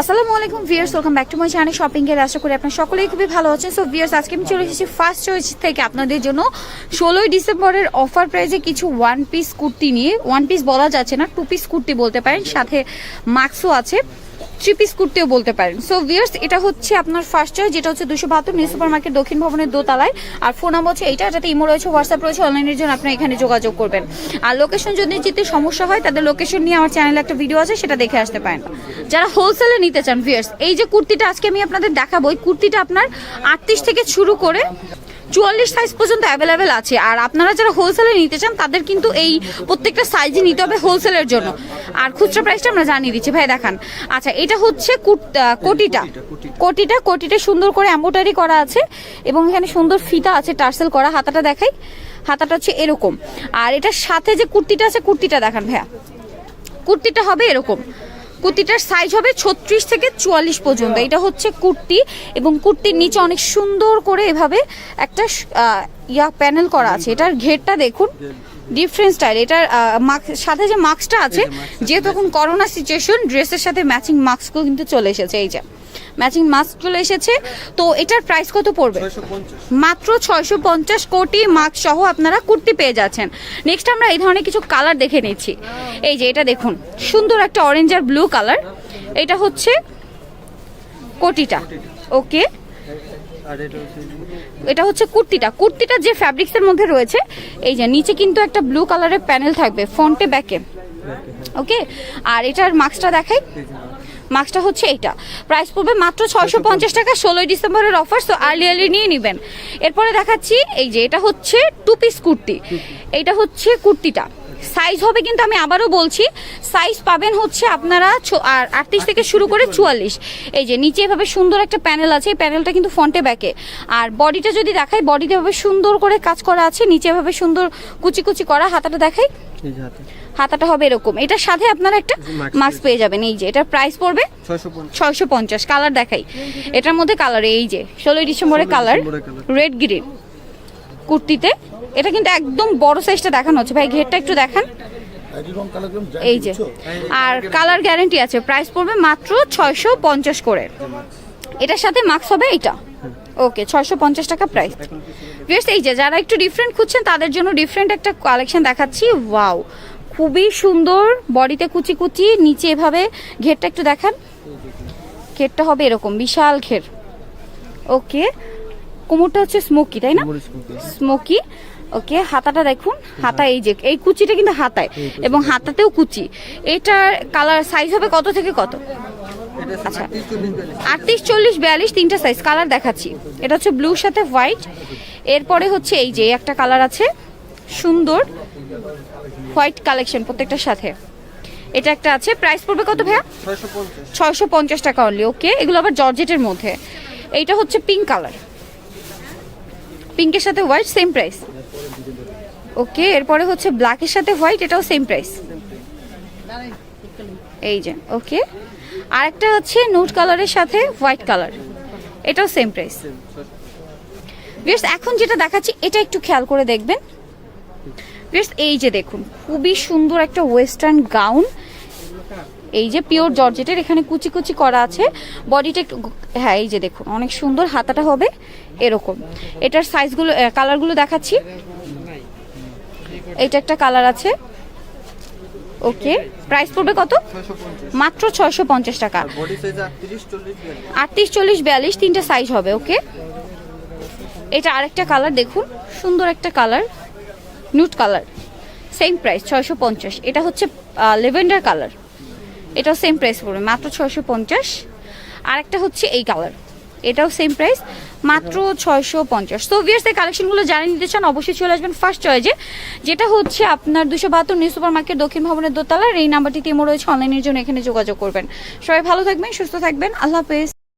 আসসালামু আলাইকুম viewers welcome back to my channel shopping এর আশা করি আপনারা সকলেই খুবই ভালো আছেন। সো ভিয়ার্স আজকে আমি চলে এসেছি ফার্স্ট চয়েস থেকে আপনাদের জন্য। ষোলোই ডিসেম্বরের অফার প্রাইজে কিছু ওয়ান পিস কুর্তি নিয়ে ওয়ান পিস বলা যাচ্ছে না টু পিস কুর্তি বলতে পারেন, সাথে মাস্কও আছে। থ্রি পিস কুর্তিও বলতে পারেন। সো ভিয়ার্স এটা হচ্ছে আপনার ফার্স্ট চয়েস যেটা হচ্ছে দুশো বাহাত্তর নিউ সুপার মার্কেট দক্ষিণ ভবনের দোতলায়। আর ফোন নাম্বার হচ্ছে এইটা, যাতে ইমো রয়েছে হোয়াটসঅ্যাপ রয়েছে অনলাইনের জন্য আপনারা এখানে যোগাযোগ করবেন। আর লোকেশন যদি যেতে সমস্যা হয়, তাদের লোকেশন নিয়ে আমার চ্যানেলে একটা ভিডিও আছে, সেটা দেখে আসতে পারেন। যারা হোলসেলে নিতে চান ভিয়ার্স এই যে কুর্তিটা আজকে আমি আপনাদের দেখাবো, এই কুর্তিটা আপনার আটত্রিশ থেকে শুরু করে চুয়াল্লিশ সাইজ পর্যন্ত অ্যাভেলেবেল আছে। আর আপনারা যারা হোলসেলে নিতে চান, তাদের কিন্তু এই প্রত্যেকটা সাইজই নিতে হবে হোলসেলের জন্য। আর খুচরা প্রাইসটা আমরা জানিয়ে দিচ্ছি। ভাই, দেখান। আচ্ছা এটা হচ্ছে কোটিটা। কোটিটা কোটিটা সুন্দর করে এম্বোটারি করা আছে এবং এখানে সুন্দর ফিতা আছে টার্সেল করা। হাতাটা দেখাই। হাতাটা হচ্ছে এরকম। আর এটার সাথে যে কুর্তিটা আছে, কুর্তিটা দেখান ভাইয়া। কুর্তিটা হবে এরকম। কুর্তিটার সাইজ হবে ছত্রিশ থেকে চুয়াল্লিশ পর্যন্ত। এটা হচ্ছে কুর্তি এবং কুর্তির নিচে অনেক সুন্দর করে এভাবে একটা ইয়া প্যানেল করা আছে। এটার ঘেরটা দেখুন। ডিফারেন্ট স্টাইল এটার সাথে যে মাস্কটা আছে যেহেতু এখন করোনা সিচুয়েশন ড্রেসের সাথে ম্যাচিং মাস্কও কিন্তু চলে এসেছে। এই যে। ম্যাচিং মাস্ক চলে এসেছে। তো এটার প্রাইস কত পড়বে? মাত্র ছয়শো পঞ্চাশ কোটি মার্ক সহ আপনারা কুর্তি পেয়ে যাচ্ছেন। নেক্সট আমরা এই ধরনের কিছু কালার দেখে নিচ্ছি। এই যে এটা দেখুন সুন্দর একটা অরেঞ্জ আর ব্লু কালার এটা হচ্ছে কোটিটা। ওকে এটা হচ্ছে এটা হচ্ছে কুর্তিটা। কুর্তিটা যে ফ্যাব্রিক্সের মধ্যে রয়েছে এই যে নিচে কিন্তু একটা ব্লু কালারের প্যানেল থাকবে ফ্রন্টে ব্যাকে ওকে আর এটার মার্কসটা দেখাই। মার্কসটা হচ্ছে এইটা প্রাইস পড়বে মাত্র ছয়শো পঞ্চাশ টাকা ষোলোই ডিসেম্বরের অফার সো আর্লি আর্লি নিয়ে নেবেন। এরপরে দেখাচ্ছি এই যে এটা হচ্ছে টু পিস কুর্তি। এইটা হচ্ছে কুর্তিটা। সাইজ হবে কিন্তু আমি আবারও বলছি সাইজ পাবেন হচ্ছে আপনারা আর আটত্রিশ থেকে শুরু করে চুয়াল্লিশ। এই যে নিচে এভাবে সুন্দর একটা প্যানেল আছে এই প্যানেলটা কিন্তু ফ্রন্টে ব্যাকে আর বডিটা যদি দেখাই বডিতে এভাবে সুন্দর করে কাজ করা আছে নিচে এভাবে সুন্দর কুচি কুচি করা হাতাটা দেখাই। হাতাটা হবে এরকম। এটার সাথে আপনারা একটা মাস্ক পেয়ে যাবেন। এই যে এটার প্রাইস পড়বে ছয়শো পঞ্চাশ। কালার দেখাই। এটার মধ্যে কালার এই যে ষোলোই ডিসেম্বরের কালার রেড গ্রিন কুর্তিতে। এটা কিন্তু একদম বড় সাইজটা দেখানো হচ্ছে। ভাই ঘেরটা একটু দেখান। এই যে আর কালার গ্যারেন্টি আছে। প্রাইস পড়বে মাত্র ছয়শো পঞ্চাশ করে। এটার সাথে মাস্ক হবে এইটা। ওকে ছয়শো পঞ্চাশ টাকা প্রাইস বেশ এই যে যারা একটু ডিফারেন্ট খুঁজছেন তাদের জন্য ডিফারেন্ট একটা কালেকশন দেখাচ্ছি। ওয়াও খুবই সুন্দর বডিতে কুচি কুচি নিচে এভাবে ঘেরটা একটু দেখান। ঘেরটা হবে এরকম বিশাল ঘের। ওকে কোমরটা হচ্ছে স্মোকি তাই না? স্মোকি। ওকে হাতাটা দেখুন হাতা এই যে এই কুচিটা কিন্তু হাতায় এবং হাতাতেও কুচি। এটার কালার সাইজ হবে কত থেকে কত? আচ্ছা। আটত্রিশ চল্লিশ বিয়াল্লিশ। তিনটা সাইজ কালার দেখাচ্ছি। এটা হচ্ছে ব্লুর সাথে হোয়াইট এরপরে হচ্ছে এই যে একটা কালার আছে সুন্দর। হোয়াইট কালেকশন প্রত্যেকটার সাথে। এটা একটা আছে। প্রাইস পড়বে কত ভাইয়া? ছয়শো পঞ্চাশ। টাকা অনলি ওকে এগুলো আবার জর্জেটের মধ্যে। এইটা হচ্ছে পিঙ্ক কালার পিঙ্কের সাথে হোয়াইট সেম প্রাইস ওকে এরপরে হচ্ছে ব্ল্যাকের সাথে হোয়াইট এটাও সেম প্রাইস এই যে ওকে আরেকটা হচ্ছে নোট কালারের সাথে হোয়াইট কালার এটাও সেম প্রাইস বেশ এখন যেটা দেখাচ্ছি এটা একটু খেয়াল করে দেখবেন। এই যে দেখুন খুবই সুন্দর একটা ওয়েস্টার্ন গাউন এই যে পিওর জর্জেটের এখানে কুচি কুচি করা আছে। বডিটা একটু হ্যাঁ এই যে দেখুন অনেক সুন্দর হাতাটা হবে এরকম। এটার সাইজগুলো কালারগুলো দেখাচ্ছি। এটা একটা কালার আছে। ওকে প্রাইস পড়বে কত? মাত্র ছয়শো পঞ্চাশ টাকা। আটত্রিশ চল্লিশ বিয়াল্লিশ। তিনটা সাইজ হবে ওকে এটা আরেকটা কালার দেখুন সুন্দর একটা colour nude colour. Same price ছয়শো পঞ্চাশ। এটা হচ্ছে লেভেন্ডার কালার। এটাও সেম প্রাইস পড়বে, মাত্র ছয়শো পঞ্চাশ। আরেকটা হচ্ছে এই কালার। এটাও সেম প্রাইস মাত্র ছয়শো পঞ্চাশ। ভিয়ার্স এই কালেকশনগুলো জানিয়ে নিতে চান, অবশ্যই চলে আসবেন ফার্স্ট চয়েজে যেটা হচ্ছে আপনার দুশো বাহাত্তর নিউ সুপার মার্কেট দক্ষিণ ভবনের দোতলার, এই নাম্বারটি তেমো রয়েছে অনলাইনের জন্য এখানে যোগাযোগ করবেন। সবাই ভালো থাকবেন, সুস্থ থাকবেন। আল্লাহ হাফেজ।